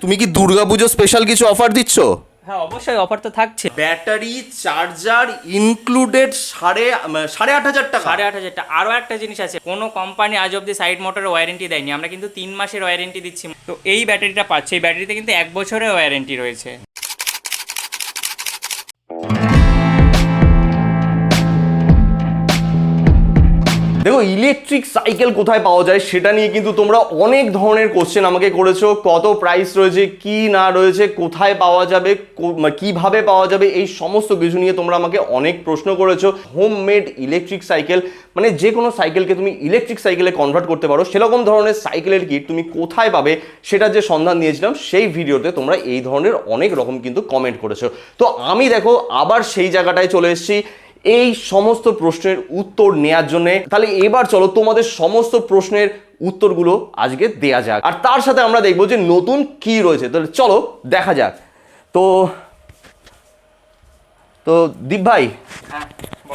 তুমি কি দুর্গাপুজো স্পেশাল কিছু অফার দিচ্ছ? হ্যাঁ অবশ্যই অফার তো থাকছে। ব্যাটারি চার্জার ইনক্লুডেড সাড়ে সাড়ে আট হাজার টাকা। সাড়ে আট হাজার টাকা। আরও একটা জিনিস আছে কোনো কোম্পানি আজ অব্দি সাইড মোটরের ওয়ারেন্টি দেয়নি। আমরা কিন্তু তিন মাসের ওয়ারেন্টি দিচ্ছি। তো এই ব্যাটারিটা পাচ্ছে। এই ব্যাটারিতে কিন্তু এক বছরের ওয়ারেন্টি রয়েছে। দেখো ইলেকট্রিক সাইকেল কোথায় পাওয়া যায় সেটা নিয়ে কিন্তু তোমরা অনেক ধরনের কোশ্চেন আমাকে করেছ। কত প্রাইস রয়েছে, কি না রয়েছে, কোথায় পাওয়া যাবে কীভাবে পাওয়া যাবে, এই সমস্ত কিছু নিয়ে তোমরা আমাকে অনেক প্রশ্ন করেছ। হোম মেড ইলেকট্রিক সাইকেল মানে যে কোনো সাইকেলকে তুমি ইলেকট্রিক সাইকেলে কনভার্ট করতে পারো। সেরকম ধরনের সাইকেলের কিট তুমি কোথায় পাবে সেটা যে সন্ধান দিয়েছিলাম, সেই ভিডিওতে তোমরা এই ধরনের অনেক রকম কিন্তু কমেন্ট করেছ। তো আমি দেখো, আবার সেই জায়গাটায় চলে এসেছি। এই সমস্ত প্রশ্নের উত্তর নেয়ার জন্য। তাহলে এবার চলো তোমাদের সমস্ত প্রশ্নের উত্তরগুলো আজকে দেয়া যাক। আর তার সাথে আমরা দেখব যে নতুন কি রয়েছে। তাহলে চলো দেখা যাক। তো তো দীপ ভাই হ্যাঁ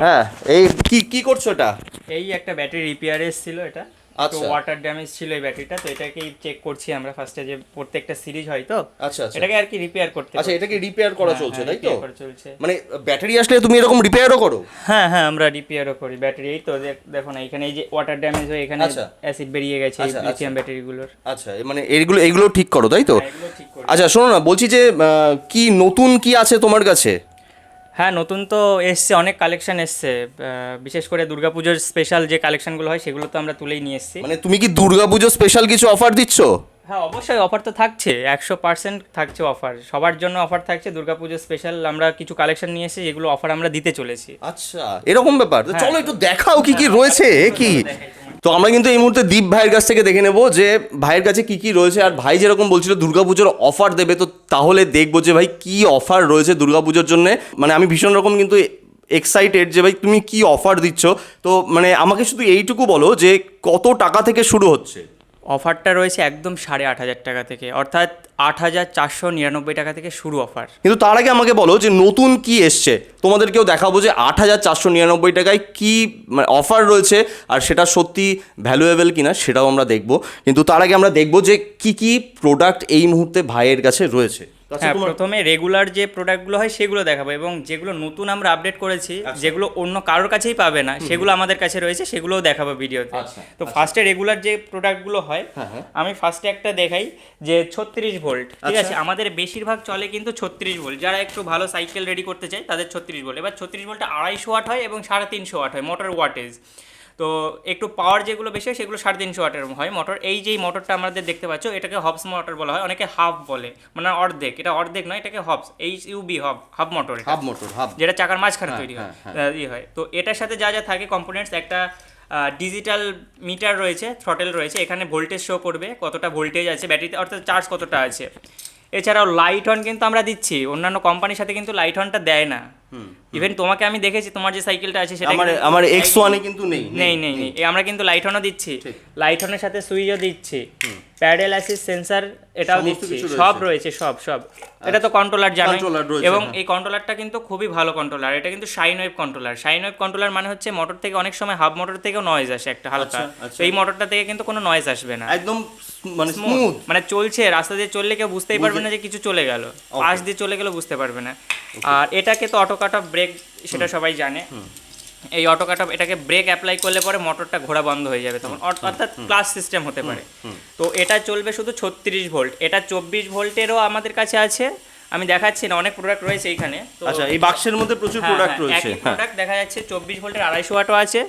হ্যাঁ এই কি কি করছ এটা? এই একটা ব্যাটারি রিপেয়ার এসেছিল এটা। আচ্ছা। ওয়াটার ড্যামেজ ছিল এই ব্যাটারিটা তো এটাকেই চেক করছি আমরা ফার্স্টে যে প্রত্যেকটা সিরিজ হয় তো আচ্ছা আচ্ছা। এটাকে আর কি রিপেয়ার করতে আচ্ছা এটাকে রিপেয়ার করা হ্যাঁ, চলছে হ্যাঁ, তাই তো? করা চলছে। মানে ব্যাটারি আসলে তুমি এরকম রিপেয়ারও করো? হ্যাঁ হ্যাঁ আমরা রিপেয়ারও করি ব্যাটারি এই তো দেখ- না এখানে এই যে ওয়াটার ড্যামেজ হয়ে এখানে আচ্ছা। অ্যাসিড বেরিয়ে গেছে এই আচ্ছা, লিথিয়াম ব্যাটারিগুলোর আচ্ছা মানে এইগুলো এইগুলো ঠিক করো তাই তো? করি। আচ্ছা শোনো না বলছি যে কি নতুন কি আছে তোমার কাছে? হ্যাঁ নতুন তো এসছে, অনেক কালেকশন এসছে। বিশেষ করে দুর্গাপুজোর স্পেশাল যে কালেকশনগুলো হয়, সেগুলো তো আমরা তুলেই নিয়ে এসেছি। মানে তুমি কি দুর্গাপুজো স্পেশাল কিছু অফার দিচ্ছ? হ্যাঁ অবশ্যই অফার তো থাকছে একশো পার্সেন্ট থাকছে অফার সবার জন্য অফার থাকছে দুর্গাপুজো স্পেশাল আমরা কিছু কালেকশন নিয়ে এসেছি যেগুলো অফার আমরা দিতে চলেছি। আচ্ছা এরকম ব্যাপার। তো চলো একটু দেখাও কি কি রয়েছে কি? তো আমরা কিন্তু এই মুহূর্তে দীপ ভাইয়ের কাছ থেকে দেখে নেব যে ভাইয়ের কাছে কি কি রয়েছে আর ভাই যেরকম বলছিল দুর্গাপুজোর অফার দেবে তো তাহলে দেখব যে ভাই কি অফার রয়েছে দুর্গাপুজোর জন্য। মানে আমি ভীষণ রকম কিন্তু এক্সাইটেড যে ভাই তুমি কি অফার দিচ্ছ। তো মানে আমাকে শুধু এইটুকু বলো যে কত টাকা থেকে শুরু হচ্ছে? অফারটা রয়েছে একদম সাড়ে আট হাজার টাকা থেকে, অর্থাৎ আট হাজার চারশো নিরানব্বই টাকা থেকে শুরু অফার। কিন্তু তার আগে আমাকে বলো যে নতুন কি এসছে? তোমাদেরকেও দেখাবো যে আট হাজার চারশো নিরানব্বই টাকায় কী মানে অফার রয়েছে, আর সেটা সত্যি ভ্যালুয়েবল কিনা সেটাও আমরা দেখব। কিন্তু তার আগে আমরা দেখব যে কি কি প্রোডাক্ট এই মুহূর্তে ভাইয়ের কাছে রয়েছে। প্রথমে রেগুলার যে প্রোডাক্টগুলো হয় সেগুলো দেখাবো এবং যেগুলো নতুন আমরা আপডেট করেছি যেগুলো অন্য কারোর কাছেই পাবে না সেগুলো আমাদের কাছে রয়েছে সেগুলোও দেখাবো ভিডিওতে আচ্ছা, তো ফার্স্টে রেগুলার যে প্রোডাক্টগুলো হয় হ্যাঁ, হ্যাঁ। আমি ফার্স্টে একটা দেখাই যে ছত্রিশ ভোল্ট ঠিক আচ্ছা। আছে? আমাদের বেশিরভাগ চলে কিন্তু ছত্রিশ ভোল্ট যারা একটু ভালো সাইকেল রেডি করতে চায় তাদের ছত্রিশ ভোল্ট এবার ছত্রিশ ভোল্টে আড়াইশো ওয়াট হয় এবং সাড়ে তিনশো ওয়াট হয় মোটর ওয়াটেজ তো একটু পাওয়ার যেগুলো বেশি হয় সেগুলো সাড়ে তিনশো ওয়াটের হয়। মোটর এই যেই মোটরটা আমাদের দেখতে পাচ্ছ এটাকে হবস মোটর বলা হয় অনেকে হাফ বলে। মানে অর্ধেক এটা অর্ধেক নয় এটাকে hubs H U B hub half motor. Half motor half যেটা চাকার মাঝখানে হ্যাঁ, তৈরি হয়। হ্যাঁ, ইয়ে হয়। তো এটার সাথে যা যা থাকে কম্পোনেন্টস একটা ডিজিটাল মিটার রয়েছে থ্রটেল রয়েছে এখানে ভোল্টেজ শো করবে কতটা ভোল্টেজ আছে ব্যাটারিতে অর্থাৎ চার্জ কতটা আছে। এছাড়াও লাইট অন কিন্তু আমরা দিচ্ছি অন্যান্য কোম্পানির সাথে কিন্তু লাইট অনটা দেয় না। ইভেন তোমাকে আমি দেখেছি তোমার যে সাইকেলটা আছে সেটা আমার আমার এক্স ওয়ানে কিন্তু নেই নেই নেই নেই আমরা কিন্তু লাইট অনও দিচ্ছি। ঠিক। লাইট অনের সাথে সুইচও দিচ্ছি। প্যাডেল অ্যাসিস সেন্সার এটাও দিচ্ছি। সব রয়েছে। সব সব। এটা তো কন্ট্রোলার জানো এবং হ্যাঁ। এই কন্ট্রোলারটা কিন্তু খুবই ভালো কন্ট্রোলার এটা কিন্তু sine wave controller sine wave controller মানে হচ্ছে মোটর থেকে অনেক সময় হাফ মোটর থেকেও নয়েজ আসে একটা হালকা। আচ্ছা, আচ্ছা। তো এই মোটরটা থেকে কিন্তু কোনো নয়েজ আসবে না। একদম মানে স্মুথ মানে চলছে রাস্তা দিয়ে চললে কেউ বুঝতেই পারবে না যে কিছু চলে গেল। পাশ দিয়ে চলে গেলে বুঝতে পারবে না। আর এটাকে তো অটো কাট অফ ব্রেক সেটা সবাই জানে। এই অটো কাট অফ এটাকে ব্রেক অ্যাপ্লাই করলে পরে মোটরটা ঘোরা বন্ধ হয়ে যাবে তখন। অর- অর্থাৎ ক্লাস সিস্টেম হতে পারে। তো এটা চলবে শুধু ছত্রিশ ভোল্ট এটা চব্বিশ ভোল্টেরও আমাদের কাছে আছে। আমি দেখাচ্ছি না অনেক প্রোডাক্ট রয়েছে এইখানে আচ্ছা এই বাক্সের মধ্যে প্রচুর প্রোডাক্ট রয়েছে। হ্যাঁ। প্রোডাক্ট দেখা যাচ্ছে চব্বিশ ভোল্টের আড়াইশো ওয়াটও আছে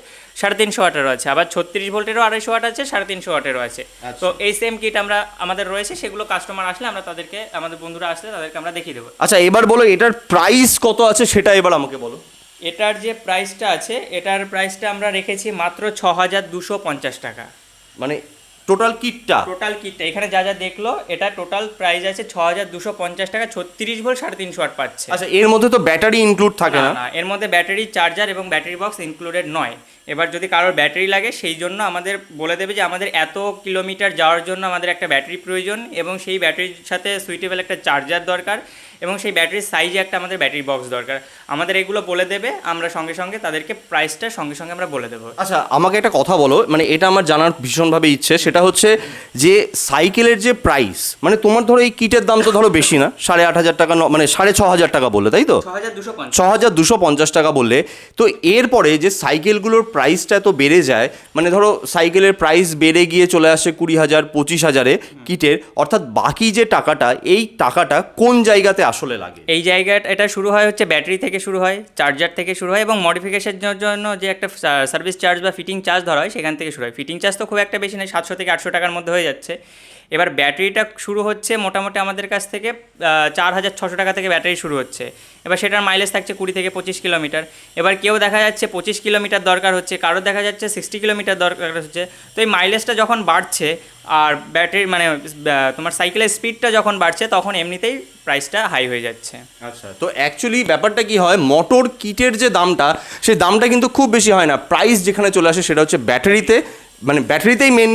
সাড়ে তিনশো ওয়াটেরও আছে আবার ছত্রিশ ভোল্টেরও আড়াইশো ওয়াট আছে সাড়ে তিনশো ওয়াটেরও আছে। আচ্ছা। তো এই সেম কিট আমরা আমাদের রয়েছে সেগুলো কাস্টমার আসলে আমরা তাদেরকে আমাদের বন্ধুরা আসলে তাদেরকে আমরা দেখিয়ে দেবো। আচ্ছা এবার বলো এটার প্রাইস কত আছে সেটা এবার আমাকে বলো। এটার যে প্রাইসটা আছে এটার প্রাইসটা আমরা রেখেছি মাত্র ছ হাজার দুশো পঞ্চাশ টাকা। মানে টোটাল কিটটা টোটাল কিটটা এখানে যা যা দেখল এটা টোটাল প্রাইস আছে ছ হাজার দুশো পঞ্চাশ টাকা। ছত্রিশ ভোল্ট সাড়ে তিনশো ওয়াট পাচ্ছে। আচ্ছা এর মধ্যে তো ব্যাটারি ইনক্লুড থাকে না? এর মধ্যে ব্যাটারি চার্জার এবং ব্যাটারি বক্স ইনক্লুডেড নয়। এবার যদি কারোর ব্যাটারি লাগে সেই জন্য আমাদের বলে দেবে যে আমাদের এত কিলোমিটার যাওয়ার জন্য আমাদের একটা ব্যাটারি প্রয়োজন এবং সেই ব্যাটারির সাথে সুইটেবল একটা চার্জার দরকার। এবং সেই ব্যাটারির সাইজে একটা আমাদের ব্যাটারি বক্স দরকার। আমাদের এগুলো বলে দেবে আমরা সঙ্গে সঙ্গে তাদেরকে প্রাইসটা সঙ্গে সঙ্গে আমরা বলে দেবো। আচ্ছা আমাকে একটা কথা বলো মানে এটা আমার জানার ভীষণভাবে ইচ্ছে সেটা হচ্ছে যে সাইকেলের যে প্রাইস মানে তোমার ধরো এই কিটের দাম তো ধরো বেশি না সাড়ে আট হাজার টাকা ন- মানে সাড়ে ছ হাজার টাকা বললে তাই তো? ছ হাজার দুশো ছ হাজার দুশো পঞ্চাশ টাকা বললে তো এরপরে যে সাইকেলগুলোর প্রাইসটা এত বেড়ে যায় মানে ধরো সাইকেলের প্রাইস বেড়ে গিয়ে চলে আসে কুড়ি হাজার পঁচিশ হাজারে কিটের অর্থাৎ বাকি যে টাকাটা এই টাকাটা কোন জায়গাতে আসলে লাগে। এই জায়গাটা, এটা শুরু হয় হচ্ছে ব্যাটারি থেকে শুরু হয়, চার্জার থেকে শুরু হয় এবং মডিফিকেশনের জন্য যে একটা সার্ভিস চার্জ বা ফিটিং চার্জ ধরা হয় সেখান থেকে শুরু হয়। ফিটিং চার্জ তো খুব একটা বেশি নয়, সাতশো থেকে আটশো টাকার মধ্যে হয়ে যাচ্ছে। এবার ব্যাটারিটা শুরু হচ্ছে মোটামুটি আমাদের কাছ থেকে চার হাজার ছশো টাকা থেকে ব্যাটারি শুরু হচ্ছে। এবার সেটার মাইলেজ থাকছে কুড়ি থেকে পঁচিশ কিলোমিটার। এবার কেউ দেখা যাচ্ছে পঁচিশ কিলোমিটার দরকার হচ্ছে, কারও দেখা যাচ্ছে সিক্সটি কিলোমিটার দরকার হচ্ছে। তো এই মাইলেজটা যখন বাড়ছে আর ব্যাটারি মানে তোমার সাইকেলের স্পিডটা যখন বাড়ছে, তখন এমনিতেই প্রাইসটা হাই হয়ে যাচ্ছে। আচ্ছা তো অ্যাকচুয়ালি ব্যাপারটা কি হয় মোটর কিটের যে দামটা, সেই দামটা কিন্তু খুব বেশি হয় না। প্রাইস যেখানে চলে আসে সেটা হচ্ছে ব্যাটারিতে। মানে ব্যাটারিতেই মেন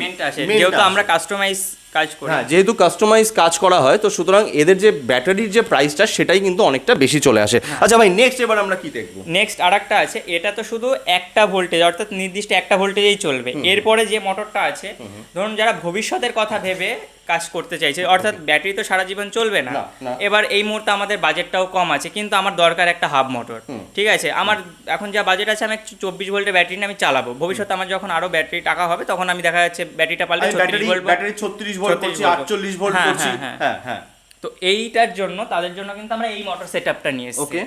মেনটা আসে। যেহেতু আমরা কাস্টমাইজ কাজ করি হ্যাঁ যেহেতু কাস্টমাইজ কাজ করা হয় তো সুতরাং এদের যে ব্যাটারির যে প্রাইসটা সেটাই কিন্তু অনেকটা বেশি চলে আসে। আচ্ছা ভাই নেক্সট এবার আমরা কি দেখব? নেক্সট আরেকটা আছে এটা তো শুধু একটা ভোল্টেজ অর্থাৎ নির্দিষ্ট একটা ভোল্টেজেই চলবে। এরপরে যে মোটরটা আছে ধরুন যারা ভবিষ্যতের কথা ভেবে কাজ করতে চাইছে অর্থাৎ ব্যাটারি তো সারা জীবন চলবে না। এবার এই মুহূর্তে আমাদের বাজেটটাও কম আছে কিন্তু আমার দরকার একটা হাফ মোটর ঠিক আছে? আমার এখন যা বাজেট আছে আমি চব্বিশ ভোল্টের ব্যাটারি আমি চালাবো। ভবিষ্যতে আমার যখন আরও ব্যাটারি টাকা হবে তখন আমি দেখা যাচ্ছে ব্যাটারিটা পাল্টে ছত্রিশ ভোল্ট বা- ছত্রিশ ভোল্ট করছি, 48 ভোল্ট হ্যাঁ, করছি। হ্যাঁ, হ্যাঁ। হ্যাঁ তো এইটার জন্য তাদের জন্য কিন্তু আমরা এই মোটর সেট আপটা নিয়ে এসেছি।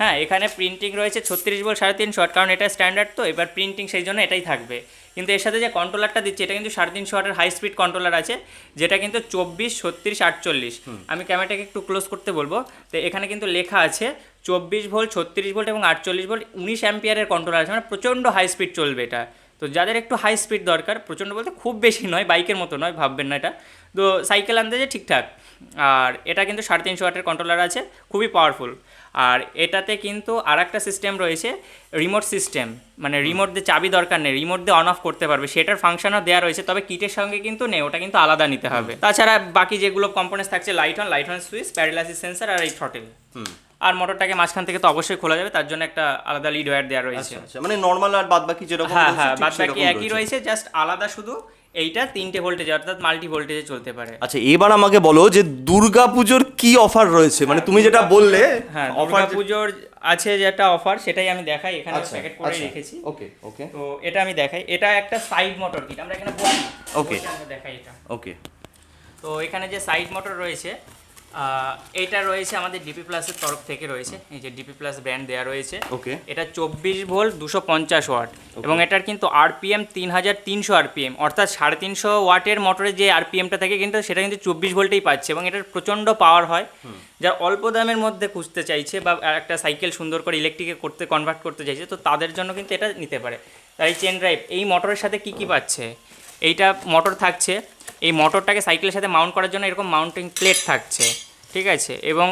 হ্যাঁ এখানে প্রিন্টিং রয়েছে ছত্রিশ বল সাড়ে তিনশো ওয়াট কারণ এটা স্ট্যান্ডার্ড তো এবার প্রিন্টিং সেই জন্য এটাই থাকবে। কিন্তু এর সাথে যে কন্ট্রোলারটা দিচ্ছে এটা কিন্তু সাড়ে তিনশো ওয়াটের হাই স্পিড কন্ট্রোলার আছে যেটা কিন্তু চব্বিশ ছত্রিশ আটচল্লিশ। আমি ক্যামেরাটাকে একটু ক্লোজ করতে বলব। তো এখানে কিন্তু লেখা আছে চব্বিশ ভোল্ট ছত্রিশ ভোল্ট এবং আটচল্লিশ ভোল্ট উনিশ অ্যাম্পিয়ারের কন্ট্রোলার আছে। মানে প্রচণ্ড হাই স্পিড চলবে এটা। তো যাদের একটু হাই স্পিড দরকার প্রচণ্ড বলতে খুব বেশি নয় বাইকের মতো নয় ভাববেন না এটা। তো সাইকেল আনতে ঠিকঠাক আর এটা কিন্তু সাড়ে তিনশো ওয়াটের কন্ট্রোলার আছে খুবই পাওয়ারফুল আর এটাতে কিন্তু আর একটা সিস্টেম রয়েছে রিমোট সিস্টেম মানে রিমোট দিয়ে চাবি দরকার নেই রিমোট দিয়ে অন অফ করতে পারবে। সেটার ফাংশনও দেওয়া রয়েছে তবে কিটের সঙ্গে কিন্তু নেই ওটা কিন্তু আলাদা নিতে হবে। তাছাড়া বাকি যেগুলো কম্পোনেন্টস থাকছে light on light on switch paralysis sensor আর এই থ্রটেল আর মোটরটাকে মাঝখান থেকে তো অবশ্যই খোলা যাবে তার জন্য একটা আলাদা লিড ওয়্যার দেওয়া রয়েছে। আচ্ছা মানে নর্মাল আর বাদ বাকি যেরকম হ্যাঁ হ্যাঁ বাদ বাকি একই রয়েছে। জাস্ট আলাদা শুধু এইটা তিনটে ভোল্টেজ অর্থাৎ মাল্টি ভোল্টেজে চলতে পারে। আচ্ছা এবার আমাকে বলো যে দুর্গাপুজোর কি অফার রয়েছে? মানে তুমি যেটা বললে হ্যাঁ অফার দুর্গা পুজোর আছে যেটা অফার সেটাই আমি দেখাই এখানে প্যাকেট করে রেখেছি। ওকে ওকে তো এটা আমি দেখাই এটা একটা সাইড মোটর কিট আমরা এখানে বলি. বসে আমরা দেখাই এটা। ওকে তো এখানে যে সাইড মোটর রয়েছে এইটা রয়েছে আমাদের ডিপি প্লাসের তরফ থেকে রয়েছে। এই যে ডিপি প্লাস ব্র্যান্ড দেওয়া রয়েছে। ওকে এটা চব্বিশ ভোল্ট দুশো পঞ্চাশ ওয়াট। এবং এটার কিন্তু আরপিএম তিন হাজার তিনশো আরপিএম অর্থাৎ সাড়ে তিনশো ওয়াটের মোটরের যে আরপিএমটা থাকে কিন্তু সেটা কিন্তু চব্বিশ ভোল্টেই পাচ্ছে এবং এটার প্রচণ্ড পাওয়ার হয়। যারা অল্প দামের মধ্যে খুঁজতে চাইছে বা একটা সাইকেল সুন্দর করে ইলেকট্রিকে করতে কনভার্ট করতে চাইছে তো তাদের জন্য কিন্তু এটা নিতে পারে। তাই চেন ড্রাইভ এই মোটরের সাথে কি কি পাচ্ছে? এইটা মোটর থাকছে। এই মোটরটাকে সাইকেলের সাথে মাউন্ট করার জন্য এরকম মাউন্টিং প্লেট থাকছে ঠিক আছে? এবং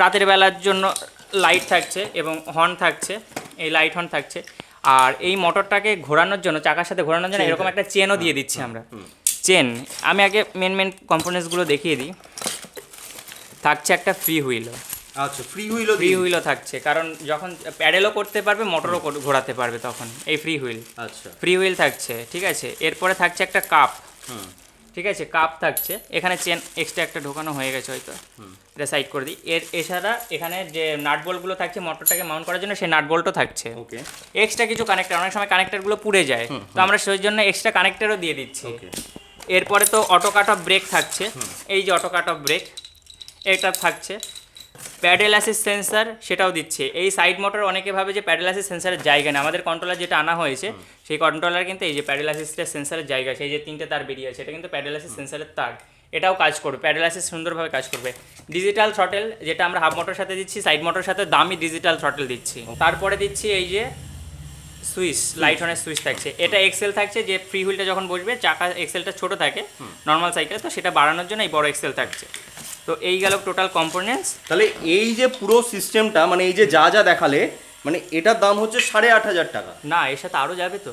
রাতের বেলার জন্য লাইট থাকছে এবং হর্ন থাকছে এই লাইট হর্ন থাকছে। আর এই মোটরটাকে ঘোরানোর জন্য চাকার সাথে ঘোরানোর জন্য এরকম একটা চেনও দিয়ে দিচ্ছি আমরা। চেন আমি আগে মেন মেন কম্পোনেন্টসগুলো দেখিয়ে দিই। থাকছে একটা ফ্রি হুইলও আচ্ছা ফ্রি হুইলও ফ্রি হুইলও থাকছে কারণ যখন প্যাডেলও করতে পারবে মোটরও ঘোরাতে পারবে তখন এই ফ্রি হুইল আচ্ছা। ফ্রি হুইল থাকছে ঠিক আছে? এরপরে থাকছে একটা কাপ হুম। ঠিক আছে কাপ থাকছে। এখানে চেন এক্সট্রা একটা ঢোকানো হয়ে গেছে হয়তো। এটা সাইড করে দিই। এর এছাড়া এখানে যে নাট বলগুলো থাকছে মোটরটাকে মাউন্ট করার জন্য সেই নাট বল্টও থাকছে। ওকে এক্সট্রা কিছু কানেক্টার অনেক সময় কানেক্টারগুলো পুড়ে যায়। তো আমরা সেই জন্য এক্সট্রা কানেক্টারও দিয়ে দিচ্ছি। ওকে এরপরে তো অটো কাট অফ ব্রেক থাকছে। এই যে অটো কাট অফ ব্রেক এটা থাকছে। প্যাডেল অ্যাসিস সেন্সার সেটাও দিচ্ছে। এই সাইড মোটর অনেকে ভাবে যে প্যাডেল অ্যাসিস সেন্সারের জায়গা নেই আমাদের কন্ট্রোলার যেটা আনা হয়েছে সেই কন্ট্রোলার কিন্তু এই যে প্যাডেল অ্যাসিস্টের সেন্সারের জায়গা সেই যে তিনটে তার বেরিয়ে আছে এটা কিন্তু প্যাডেল অ্যাসিস সেন্সারের তার। এটাও কাজ করবে প্যাডেল অ্যাসিস সুন্দরভাবে কাজ করবে। ডিজিটাল থ্রটেল যেটা আমরা হাফ মোটর সাথে দিচ্ছি সাইড মোটর সাথে দামি ডিজিটাল থ্রটেল দিচ্ছি। তারপরে দিচ্ছি এই যে সুইচ লাইট অনের সুইচ থাকছে। এটা এক্সেল থাকছে যে ফ্রি হুইলটা যখন বসবে চাকা এক্সেলটা ছোট থাকে নর্মাল সাইকেল তো সেটা বাড়ানোর জন্য এই বড় এক্সেল থাকছে। তো এই গেল টোটাল কম্পোনেন্টস তাহলে এই যে পুরো সিস্টেমটা মানে এই যে যা যা দেখালে মানে এটার দাম হচ্ছে সাড়ে আট হাজার টাকা। না এর সাথে আরও যাবে তো।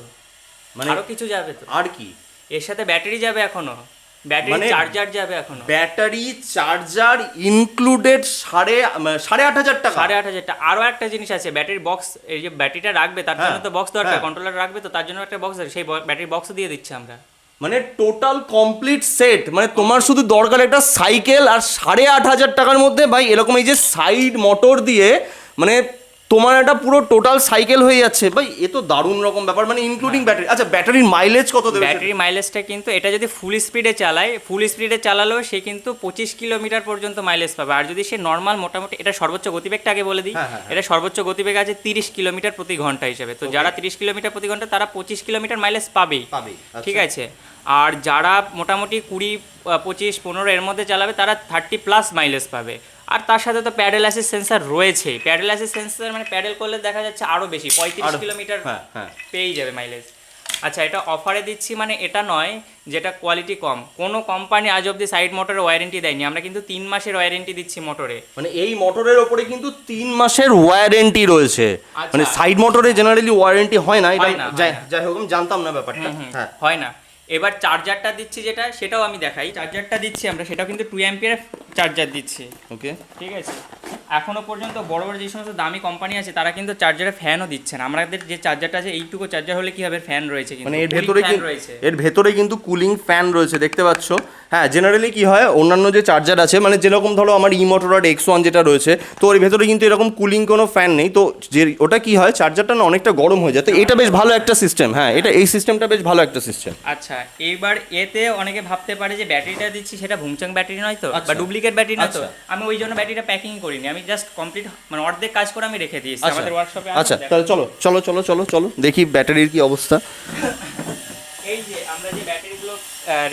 মানে আরও কিছু যাবে তো। আর কি? এর সাথে ব্যাটারি যাবে এখনও। ব্যাটারি মানে- চার্জার যাবে এখনও। ব্যাটারি চার্জার ইনক্লুডেড সাড়ে মানে সাড়ে আট হাজার টাকা। সাড়ে আট হাজার টাকা। আরও একটা জিনিস আছে ব্যাটারি বক্স এই যে ব্যাটারিটা রাখবে তার জন্য হ্যাঁ, তো বক্স দরকার হ্যাঁ। কন্ট্রোলার রাখবে তো তার জন্য একটা বক্স আছে সেই ব্যাটারি বক্সও দিয়ে দিচ্ছি আমরা। মানে টোটাল কমপ্লিট সেট মানে তোমার শুধু দরকার একটা সাইকেল আর সাড়ে আট হাজার টাকার মধ্যে ভাই এরকম এই যে সাইড মোটর দিয়ে মানে তোমার একটা পুরো টোটাল সাইকেল হয়ে যাচ্ছে। ভাই এ তো দারুণ রকম ব্যাপার মানে ইনক্লুডিং ব্যাটারি আচ্ছা ব্যাটারির মাইলেজ কত দেবে? ব্যাটারি মাইলেজটা কিন্তু এটা যদি ফুল স্পিডে চালায় ফুল স্পিডে চালালেও সে কিন্তু পঁচিশ কিলোমিটার পর্যন্ত মাইলেজ পাবে। আর যদি সে নর্মাল মোটামুটি এটা সর্বোচ্চ গতিবেগটা আগে বলে দিই। হ্যাঁ, হ্যাঁ, হ্যাঁ। এটা সর্বোচ্চ গতিবেগ আছে তিরিশ কিলোমিটার প্রতি ঘণ্টা হিসেবে। তো যারা তিরিশ কিলোমিটার প্রতি ঘণ্টা তারা পঁচিশ কিলোমিটার মাইলেজ পাবেই। আচ্ছা। ঠিক আছে? আর যারা মোটামুটি কুড়ি পঁচিশ পনেরো এর মধ্যে চালাবে তারা থার্টি প্লাস মাইলেজ পাবে। আর তার সাথে তো প্যাডেল অ্যাসিস সেন্সার রয়েছে। প্যাডেল অ্যাসিস সেন্সার মানে প্যাডেল করলে দেখা যাচ্ছে আরও বেশি পঁয়ত্রিশ কিলোমিটার হ্যাঁ, হ্যাঁ। পেয়েই যাবে মাইলেজ আচ্ছা এটা অফারে দিচ্ছি মানে এটা নয় যেটা কোয়ালিটি কম। কোনো কোম্পানি আজ অব্দি সাইড মোটরের ওয়ারেন্টি দেয়নি। আমরা কিন্তু তিন মাসের ওয়ারেন্টি দিচ্ছি মোটরে মানে এই মোটরের ওপরে কিন্তু তিন মাসের ওয়ারেন্টি রয়েছে। আচ্ছা। মানে সাইড মোটরে জেনারেলি ওয়ারেন্টি হয় না এটা যাই হোক আমি জানতাম না ব্যাপারটা। হ্যাঁ। হয় না। এবার চার্জারটা দিচ্ছি যেটা সেটাও আমি দেখাই। চার্জারটা দিচ্ছি আমরা সেটাও কিন্তু টু অ্যাম্পিয়ার চার্জার দিচ্ছি। ওকে ঠিক আছে? এখনও পর্যন্ত বড় বড় যে সমস্ত দামি কোম্পানি আছে তারা কিন্তু চার্জারে ফ্যানও দিচ্ছে না। আমাদের যে চার্জারটা আছে এইটুকু চার্জার হলে কি হবে? ফ্যান রয়েছে কিন্তু। মানে এর ভেতরে এর ভেতরে কিন্তু কুলিং ফ্যান রয়েছে দেখতে পাচ্ছ? হ্যাঁ জেনারেলি কি হয় অন্যান্য যে চার্জার আছে মানে যেরকম ধরো আমার ই মোটর এক্স ওয়ান যেটা রয়েছে তো ওর ভেতরে কিন্তু এরকম কুলিং কোনো ফ্যান নেই। তো যে ওটা কি হয় চার্জারটা না অনেকটা গরম হয়ে যায়। তো এটা বেশ ভালো একটা সিস্টেম হ্যাঁ এটা এই সিস্টেমটা বেশ ভালো একটা সিস্টেম আচ্ছা এইবার এতে অনেকে ভাবতে পারে যে ব্যাটারিটা দিচ্ছি সেটা ভুংচাং ব্যাটারি নয় তো? আচ্ছা। বা ডুপ্লিকেট ব্যাটারি নয় তো? আচ্ছা। আমি ওই জন্য ব্যাটারিটা প্যাকিং করিনি। আমি জাস্ট কমপ্লিট মানে অর্ধেক কাজ করে আমি রেখে দিয়েছি। আচ্ছা। আমাদের ওয়ার্কশপে আচ্ছা তাহলে চলো চলো চলো চলো চলো দেখি ব্যাটারির কি অবস্থা। এই যে আমরা যে ব্যাটারিগুলো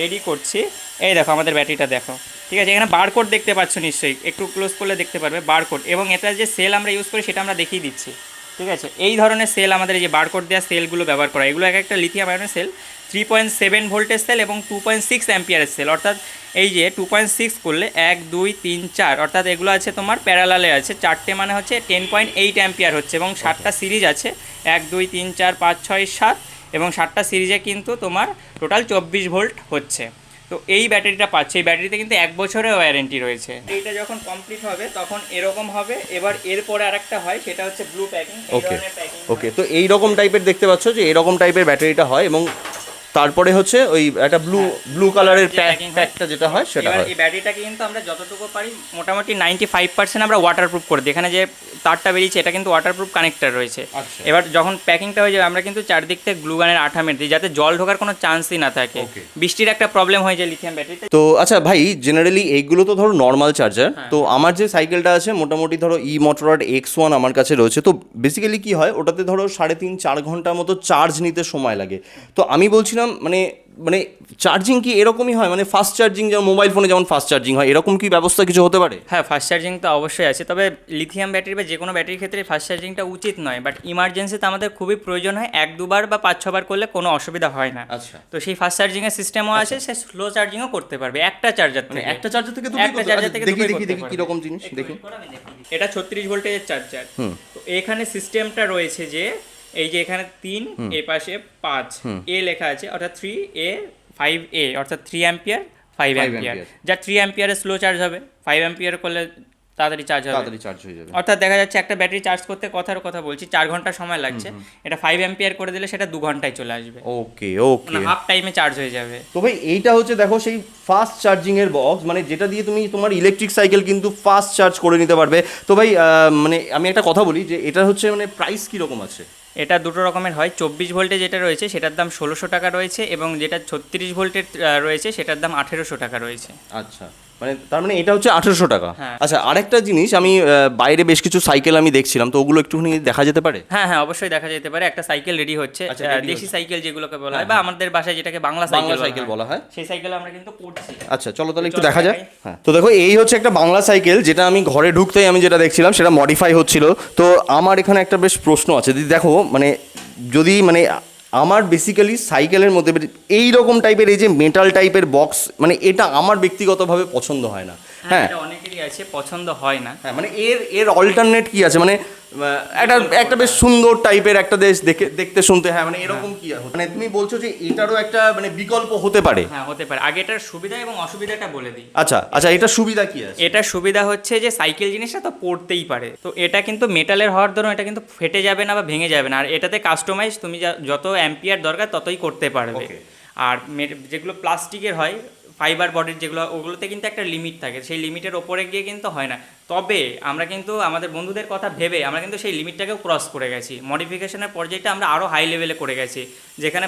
রেডি করছি এই দেখো আমাদের ব্যাটারিটা দেখো। ঠিক আছে এখানে বারকোড দেখতে পাচ্ছ নিশ্চয়ই। একটু ক্লোজ করলে দেখতে পারবে বারকোড এবং এটা যে সেল আমরা ইউজ করি সেটা আমরা দেখিয়ে দিচ্ছি। ঠিক আছে এই ধরনের সেল আমাদের এই যে বারকোড দেওয়া সেলগুলো ব্যবহার করা এগুলো এক একটা লিথিয়াম আয়নের সেল থ্রি পয়েন্ট সেভেন ভোল্টের সেল এবং টু পয়েন্ট সিক্স অ্যাম্পিয়ারের সেল অর্থাৎ এই যে টু পয়েন্ট সিক্স করলে এক দুই তিন চার অর্থাৎ এগুলো আছে তোমার প্যারালালে আছে। চারটে মানে হচ্ছে টেন পয়েন্ট এইট অ্যাম্পিয়ার হচ্ছে এবং সাতটা সিরিজ আছে। এক দুই তিন চার পাঁচ ছয় সাত এবং সাতটা সিরিজে কিন্তু তোমার টোটাল চব্বিশ ভোল্ট হচ্ছে। তো এই ব্যাটারিটা পাচ্ছে। এই ব্যাটারিতে কিন্তু এক বছরের ওয়ারেন্টি রয়েছে। এইটা যখন কমপ্লিট হবে তখন এরকম হবে। এবার এরপরে আরেকটা হয় সেটা হচ্ছে ব্লু প্যাকিং ওকে ওকে তো এই রকম টাইপের দেখতে পাচ্ছ যে এরকম টাইপের ব্যাটারিটা হয় এবং তারপরে হচ্ছে ওই একটা ব্লু ব্লু কালারের। প্যাকটা যেটা হয় সেটা এবার হয়। এই ব্যাটারিটাকে কিন্তু আমরা যতটুকু পারি মোটামুটি নাইনটি ফাইভ পার্সেন্ট আমরা ওয়াটারপ্রুফ করে দিই। এখানে যে তারটা বেরিয়েছে এটা কিন্তু ওয়াটারপ্রুফ কানেক্টার রয়েছে। আচ্ছা। এবার যখন প্যাকিংটা হয়ে যাবে আমরা কিন্তু চারদিক থেকে গ্লুগানের আঠা মেরে দিই যাতে জল ঢোকার কোনো চান্সই না থাকে। বৃষ্টির একটা প্রবলেম হয়ে যায় লিথিয়াম ব্যাটারিতে তো। আচ্ছা ভাই জেনারেলি এইগুলো তো ধরো নর্মাল চার্জার হ্যাঁ। তো আমার যে সাইকেলটা আছে মোটামুটি ধরো ই মোটরড এক্স ওয়ান আমার কাছে রয়েছে। তো বেসিক্যালি কি হয় ওটাতে ধরো সাড়ে তিন চার ঘণ্টার মতো চার্জ নিতে সময় লাগে। তো আমি বলছিলাম মানে মানে চার্জিং কি এরকমই হয়? মানে ফাস্ট চার্জিং যেমন মোবাইল ফোনে যেমন ফাস্ট চার্জিং হয় এরকম কি ব্যবস্থা কিছু হতে পারে? হ্যাঁ ফাস্ট চার্জিং তো অবশ্যই আছে তবে লিথিয়াম ব্যাটারি বা যে কোনো ব্যাটারির ক্ষেত্রে ফাস্ট চার্জিংটা উচিত নয় বাট ইমার্জেন্সিতে আমাদের খুবই প্রয়োজন হয় এক দুবার বা পাঁচ ছবার করলে কোনো অসুবিধা হয় না। আচ্ছা। তো সেই ফাস্ট চার্জিংয়ের সিস্টেমও আছে সে স্লো চার্জিংও করতে পারবে একটা চার্জার মানে থেকে। একটা চার্জার থেকে একটা চার্জার থেকে দেখি দেখি দেখি পারবে। কীরকম জিনিস দেখি। এটা ছত্রিশ ভোল্টেজের চার্জার তো এখানে সিস্টেমটা রয়েছে যে এই যে এখানে তিন এ পাশে পাঁচ। এ লেখা আছে অর্থাৎ থ্রি এ ফাইভ এ অর্থাৎ থ্রি অ্যাম্পিয়ার ফাইভ অ্যাম্পিয়ার যা থ্রি অ্যাম্পিয়ারে স্লো চার্জ হবে ফাইভ অ্যাম্পিয়ার করলে তাড়াতাড়ি চার্জ হবে। তাড়াতাড়ি চার্জ হয়ে যাবে। অর্থাৎ দেখা যাচ্ছে একটা ব্যাটারি চার্জ করতে কথার কথা বলছি চার ঘণ্টা সময় লাগছে। এটা ফাইভ অ্যাম্পিয়ার করে দিলে সেটা দু ঘন্টায় চলে আসবে। ওকে ওকে হাফ টাইমে চার্জ হয়ে যাবে। তো ভাই এইটা হচ্ছে দেখো সেই ফাস্ট চার্জিং এর বক্স মানে যেটা দিয়ে তুমি তোমার ইলেকট্রিক সাইকেল কিন্তু ফাস্ট চার্জ করে নিতে পারবে। তো ভাই মানে আমি একটা কথা বলি যে এটা হচ্ছে মানে প্রাইস কীরকম আছে? এটা দুটো রকমের হয়। চব্বিশ ভোল্টে যেটা রয়েছে, সেটার দাম ষোলোশো টাকা রয়েছে এবং যেটা ছত্রিশ ভোল্টের রয়েছে, সেটার দাম আঠেরোশো টাকা রয়েছে। আচ্ছা। মানে তার মানে এটা হচ্ছে আঠেরোশো টাকা। হ্যাঁ। আচ্ছা আরেকটা জিনিস আমি বাইরে বেশ কিছু সাইকেল আমি দেখছিলাম তো ওগুলো একটুখানি দেখা যেতে পারে? হ্যাঁ হ্যাঁ অবশ্যই দেখা যেতে পারে। একটা সাইকেল রেডি হচ্ছে আচ্ছা, আহ, দেশি সাইকেল যেগুলোকে বলা হয় হ্যাঁ, বা আমাদের বাসায় যেটাকে বাংলা বাংলা সাইকেল সাইকেল বলা হয়। সেই সাইকেল আমরা কিন্তু করছি আচ্ছা চলো তাহলে একটু দেখা যাক। হ্যাঁ তো দেখো এই হচ্ছে একটা বাংলা সাইকেল যেটা আমি ঘরে ঢুকতেই আমি যেটা দেখছিলাম সেটা মডিফাই হচ্ছিল। তো আমার এখানে একটা বেশ প্রশ্ন আছে। দিদি দেখো মানে যদি মানে আমার বেসিক্যালি সাইকেলের মধ্যে এই রকম টাইপের এই যে মেটাল টাইপের বক্স মানে এটা আমার ব্যক্তিগতভাবে পছন্দ হয় না। হ্যাঁ। হ্যাঁ এটা অনেকেরই আছে পছন্দ হয় না। হ্যাঁ মানে এর এর অল্টারনেট কি আছে? মানে একটা একটা বেশ সুন্দর টাইপের একটা দেশ দেখে দেখতে শুনতে হ্যাঁ মানে এরকম কি মানে তুমি বলছো যে এটারও একটা মানে বিকল্প হতে পারে। হ্যাঁ হতে পারে। আগে এটার সুবিধা এবং অসুবিধাটা বলে দিই। আচ্ছা আচ্ছা এটা সুবিধা কি আছে? এটার সুবিধা হচ্ছে যে সাইকেল জিনিসটা তো পড়তেই পারে। তো এটা কিন্তু মেটালের হওয়ার দরুন এটা কিন্তু ফেটে যাবে না বা ভেঙে যাবে না। আর এটাতে কাস্টমাইজ তুমি যত অ্যাম্পিয়ার দরকার ততই করতে পারবে। আর যেগুলো প্লাস্টিকের হয় ফাইবার বডির যেগুলো ওগুলোতে কিন্তু একটা লিমিট থাকে। সেই লিমিটের ওপরে গিয়ে কিন্তু হয় না। তবে আমরা কিন্তু আমাদের বন্ধুদের কথা ভেবে আমরা কিন্তু সেই লিমিটটাকেও ক্রস করে গেছি। মডিফিকেশনের পর্যায়টা আমরা আরও হাই লেভেলে করে গেছি যেখানে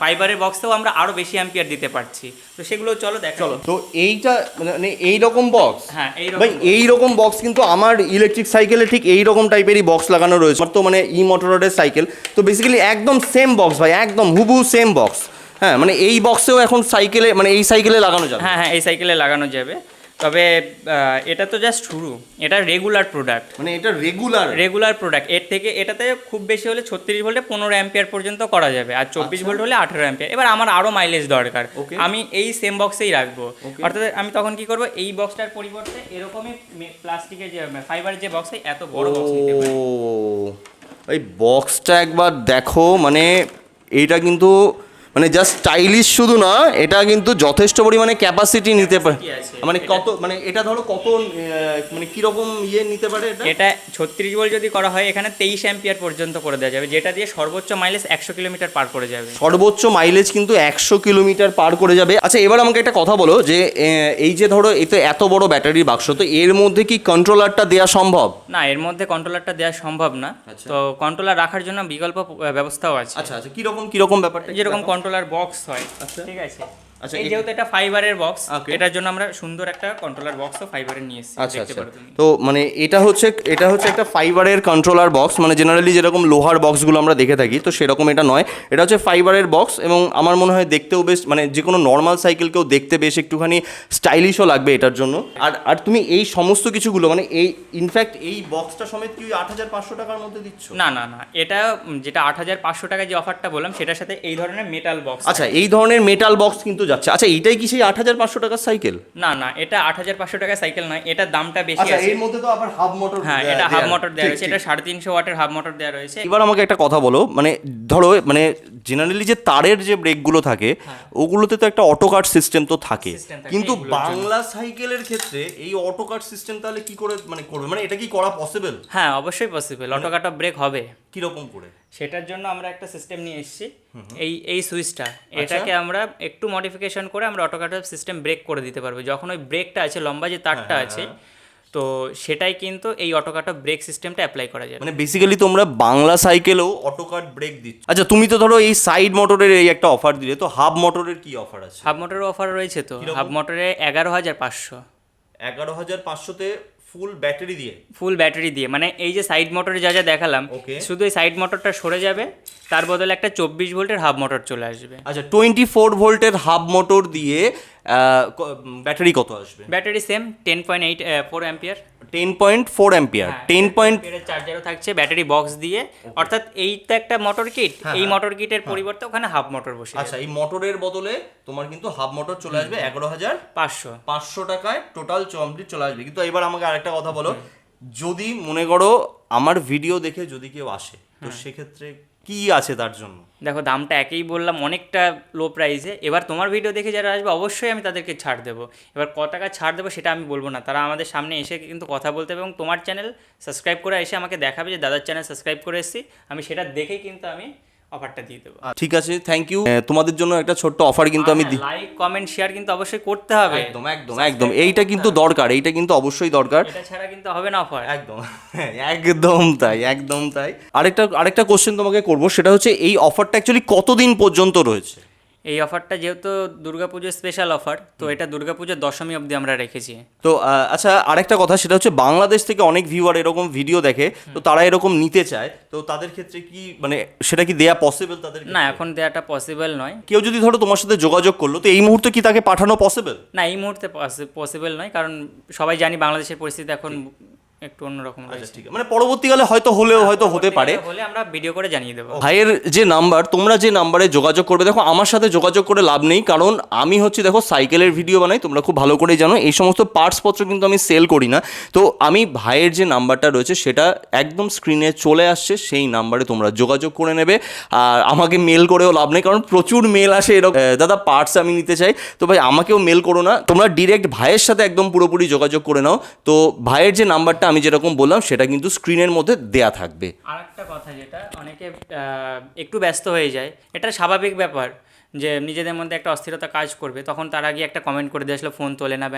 ফাইবারের বক্সেও আমরা আরও বেশি অ্যাম্পিয়ার দিতে পারছি। তো সেগুলো চলো দেখা চলো তো এইটা মানে এই রকম বক্স হ্যাঁ এই ভাই এই রকম বক্স কিন্তু আমার ইলেকট্রিক সাইকেলে ঠিক এই রকম টাইপেরই বক্স লাগানো রয়েছে। তো মানে ই মোটরের সাইকেল তো বেসিক্যালি একদম সেম বক্স ভাই একদম হুবু সেম বক্স হ্যাঁ মানে এই বক্সেও এখন সাইকেলে মানে এই সাইকেলে লাগানো যাবে। হ্যাঁ হ্যাঁ এই সাইকেলে লাগানো যাবে। তবে এটা তো জাস্ট শুরু। এটা রেগুলার প্রোডাক্ট মানে এটা রেগুলার রেগুলার প্রোডাক্টের থেকে এটাতে খুব বেশি হলে ছত্রিশ ভোল্টে পনেরো অ্যাম্পিয়ার পর্যন্ত করা যাবে। আর চব্বিশ ভোল্ট হলে আঠেরো অ্যাম্পিয়ার এবার আমার আরও মাইলেজ দরকার। আচ্ছা। আমি এই সেম বক্সেই রাখব। অর্থাৎ আমি তখন কি করব? এই বক্সটার পরিবর্তে এরকমই প্লাস্টিকের যে ফাইবারের যে বক্সে এত বড় বক্স এই বক্সটা একবার দেখো। মানে এইটা কিন্তু মানে জাস্ট স্টাইলিশ শুধু না এটা কিন্তু যথেষ্ট পরিমাণে ক্যাপাসিটি নিতে পারে মানে কত মানে এটা ধরো কত মানে কীরকম ইয়ে নিতে পারে এটা? ছত্রিশ ভোল্ট যদি করা হয় এখানে তেইশ অ্যাম্পিয়ার পর্যন্ত করে দেওয়া যাবে যেটা দিয়ে সর্বোচ্চ মাইলেজ একশো কিলোমিটার পার করে যাবে। সর্বোচ্চ মাইলেজ কিন্তু একশো কিলোমিটার পার করে যাবে। আচ্ছা এবার আমাকে একটা কথা বলো যে এই যে ধরো এতে এত বড় ব্যাটারির বাক্স তো এর মধ্যে কি কন্ট্রোলারটা দেওয়া সম্ভব? না এর মধ্যে কন্ট্রোলারটা দেওয়া সম্ভব না। আচ্ছা। তো কন্ট্রোলার রাখার জন্য বিকল্প ব্যবস্থাও আছে। আচ্ছা আচ্ছা কীরকম কীরকম ব্যাপারটা? যেরকম কন্ট্রোলার বক্স হয় আচ্ছা। ঠিক আছে আচ্ছা, এই যেহেতু এটা ফাইবারের বক্স এটার জন্য আমরা সুন্দর একটা কন্ট্রোলার বক্সও ফাইবারের নিয়ে এসেছি আচ্ছা আচ্ছা। তো মানে এটা হচ্ছে এটা হচ্ছে একটা ফাইবারের কন্ট্রোলার বক্স মানে জেনারেলি যেরকম লোহার বক্সগুলো আমরা দেখে থাকি তো সেরকম এটা নয়। এটা হচ্ছে ফাইবারের বক্স এবং আমার মনে হয় দেখতেও বেশ মানে যে কোনো নর্মাল সাইকেলকেও দেখতে বেশ একটুখানি স্টাইলিশও লাগবে এটার জন্য। আর আর তুমি এই সমস্ত কিছুগুলো মানে এই ইনফ্যাক্ট এই বক্সটা সমেত কি আট হাজার পাঁচশো টাকার মধ্যে দিচ্ছ? না না না এটা যেটা আট হাজার পাঁচশো টাকা যে অফারটা বললাম সেটার সাথে এই ধরনের মেটাল বক্স আচ্ছা এই ধরনের মেটাল বক্স কিন্তু যাচ্ছে। আচ্ছা এইটাই কি সেই আট হাজার পাঁচশো টাকার সাইকেল না না এটা আট হাজার পাঁচশো টাকার সাইকেল নয় এটা দামটা বেশি আচ্ছা আছে। এর মধ্যে তো আবার হাফ মোটর হ্যাঁ এটা হাফ মোটর দেওয়া রয়েছে এটা সাড়ে তিনশো ওয়াটের হাফ মোটর দেওয়া রয়েছে। এবার আমাকে একটা কথা বলো মানে ধরো মানে জেনারেলি যে তারের যে ব্রেকগুলো থাকে ওগুলোতে তো একটা অটো কাট সিস্টেম তো থাকে। কিন্তু বাংলা সাইকেলের ক্ষেত্রে এই অটো কাট সিস্টেম তাহলে কি করে মানে করবে? মানে এটা কি করা পসিবল হ্যাঁ অবশ্যই possible auto cut off brake হবে। কীরকম করে? সেটার জন্য আমরা একটা সিস্টেম নিয়ে এসেছি। এই এই সুইচটা আচ্ছা। এটাকে আমরা একটু মডিফিকেশন করে আমরা অটো কাট সিস্টেম ব্রেক করে দিতে পারব। যখন ওই ব্রেকটা আছে লম্বা যে তারটা হ্যাঁ, আছে তো সেটাই কিন্তু এই অটো কাট ব্রেক সিস্টেমটা অ্যাপ্লাই করা যায়। মানে বেসিক্যালি তোমরা বাংলা সাইকেলেও অটোকাট ব্রেক দিচ্ছ। আচ্ছা তুমি তো ধরো এই সাইড মোটরের এই একটা অফার দিলে তো হাফ মোটরের কি অফার আছে? হাফ মোটরের অফার রয়েছে তো? হাফ মোটরে এগারো হাজার পাঁচশো। এগারো হাজার পাঁচশোতে ফুল ব্যাটারি দিয়ে? ফুল ব্যাটারি দিয়ে। মানে এই যে সাইড মোটরে যা যা দেখালাম. শুধু এই সাইড মোটরটা সরে যাবে তার বদলে একটা চব্বিশ ভোল্টের হাফ মোটর চলে আসবে। আচ্ছা টোয়েন্টি ফোর ভোল্টের হাফ মোটর দিয়ে ব্যাটারি কত আসবে? Battery same ten point eight four ampere ten point four ampere হ্যাঁ, টেন পয়েন্ট চার্জারও থাকছে ব্যাটারি বক্স দিয়ে। অর্থাৎ এই তো একটা মোটর কিট হ্যাঁ, এই হ্যাঁ। মোটর কিটের পরিবর্তে ওখানে হাফ মোটর বসে আচ্ছা এই মোটরের বদলে তোমার কিন্তু হাফ মোটর চলে আসবে এগারো হাজার পাঁচশো। পাঁচশো টাকায় টোটাল কমপ্লিট চলে আসবে। কিন্তু এবার আমাকে আরেকটা কথা বলো যদি মনে করো আমার ভিডিও দেখে যদি কেউ আসে তো হ্যাঁ। সেক্ষেত্রে কি আছে তার জন্য? দেখো, দামটা একই বললাম, অনেকটা লো প্রাইসে এবার তোমার ভিডিও দেখে যারা আসবে, অবশ্যই আমি তাদেরকে ছাড় দেবো। এবার ক টাকা ছাড় দেবো সেটা আমি বলব না। তারা আমাদের সামনে এসে কিন্তু কথা বলতে হবে এবং তোমার চ্যানেল সাবস্ক্রাইব করে এসে আমাকে দেখাবে যে, দাদার চ্যানেল সাবস্ক্রাইব করে এসেছি। আমি সেটা দেখেই কিন্তু আমি অফারটা দিয়ে দেবো। ঠিক আছে থ্যাংক ইউ তোমাদের জন্য একটা ছোট্ট অফার কিন্তু আমি দিই লাইক কমেন্ট শেয়ার কিন্তু অবশ্যই করতে হবে। একদম একদম একদম। এইটা কিন্তু দরকার এইটা কিন্তু অবশ্যই দরকার। এটা ছাড়া কিন্তু হবে না অফার একদম একদম তাই একদম তাই। আরেকটা আরেকটা কোশ্চেন তোমাকে করব সেটা হচ্ছে এই অফারটা অ্যাকচুয়ালি কতদিন পর্যন্ত রয়েছে? এই অফারটা যেহেতু দুর্গাপুজোর স্পেশাল অফার তো এটা দুর্গাপুজোর দশমী অবধি আমরা রেখেছি। তো আচ্ছা আরেকটা কথা সেটা হচ্ছে বাংলাদেশ থেকে অনেক ভিউয়ার এরকম ভিডিও দেখে তো তারা এরকম নিতে চায় তো তাদের ক্ষেত্রে কি মানে সেটা কি দেয়া পসিবল তাদের না এখন দেয়াটা পসিবল নয়। কেউ যদি ধরো তোমার সাথে যোগাযোগ করল তো এই মুহূর্তে কি তাকে পাঠানো পসিবল না এই মুহূর্তে পসিবল নয় কারণ সবাই জানি বাংলাদেশের পরিস্থিতি এখন একটু অন্যরকম আচ্ছা রয়েছে। ঠিক আছে। মানে পরবর্তীকালে হয়তো হলেও হয়তো হতে পারে। হলে আমরা ভিডিও করে জানিয়ে দেবো। ভাইয়ের যে নাম্বার তোমরা যে নাম্বারে যোগাযোগ করবে দেখো আমার সাথে যোগাযোগ করে লাভ নেই কারণ আমি হচ্ছে দেখো সাইকেলের ভিডিও বানাই তোমরা খুব ভালো করেই জানো। এই সমস্ত পার্টসপত্র কিন্তু আমি সেল করি না। তো আমি ভাইয়ের যে নাম্বারটা রয়েছে সেটা একদম স্ক্রিনে চলে আসছে সেই নাম্বারে তোমরা যোগাযোগ করে নেবে। আর আমাকে মেল করেও লাভ নেই কারণ প্রচুর মেল আসে এরকম। দাদা পার্টস আমি নিতে চাই। তো ভাই আমাকেও মেল করো না। তোমরা ডিরেক্ট ভাইয়ের সাথে একদম পুরোপুরি যোগাযোগ করে নাও। তো ভাইয়ের যে নাম্বারটা আমি যেরকম বললাম, সেটা কিন্তু স্ক্রিনের মধ্যে দেয়া থাকবে। আর একটা কথা যেটা, অনেকে একটু ব্যস্ত হয়ে যায়। এটা স্বাভাবিক ব্যাপার যে নিজেদের মধ্যে একটা অস্থিরতা কাজ করবে। তখন তার আগে একটা কমেন্ট করে দিয়ে ফোন তোলে না।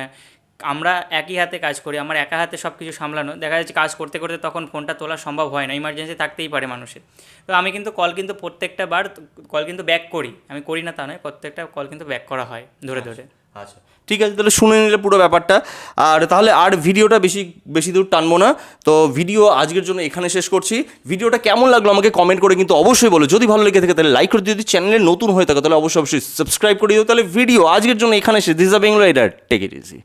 আমরা একই হাতে কাজ করি, আমার একা হাতে সব কিছু সামলানো। দেখা যাচ্ছে কাজ করতে করতে তখন ফোনটা তোলা সম্ভব হয় না। ইমার্জেন্সি থাকতেই পারে মানুষের। তো আমি কিন্তু কল কিন্তু প্রত্যেকটা বার কল কিন্তু ব্যাক করি। আমি করি না তা নয়, প্রত্যেকটা কল কিন্তু ব্যাক করা হয় ধরে ধরে। আচ্ছা ঠিক আছে, তাহলে শুনে নিলে পুরো ব্যাপারটা। আর তাহলে আর ভিডিওটা বেশি বেশি দূর টানবো না। তো ভিডিও আজকের জন্য এখানে শেষ করছি। ভিডিওটা কেমন লাগল আমাকে কমেন্ট করে কিন্তু অবশ্যই বলো। যদি ভালো লেগে থাকে তাহলে লাইক করে যদি চ্যানেলে নতুন হয়ে থাকে তাহলে অবশ্যই অবশ্যই সাবস্ক্রাইব করে দিও। তাহলে ভিডিও আজকের জন্য এখানে শেষ। This a Bengal Rider take it easy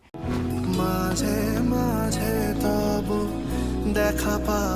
দেখা পাই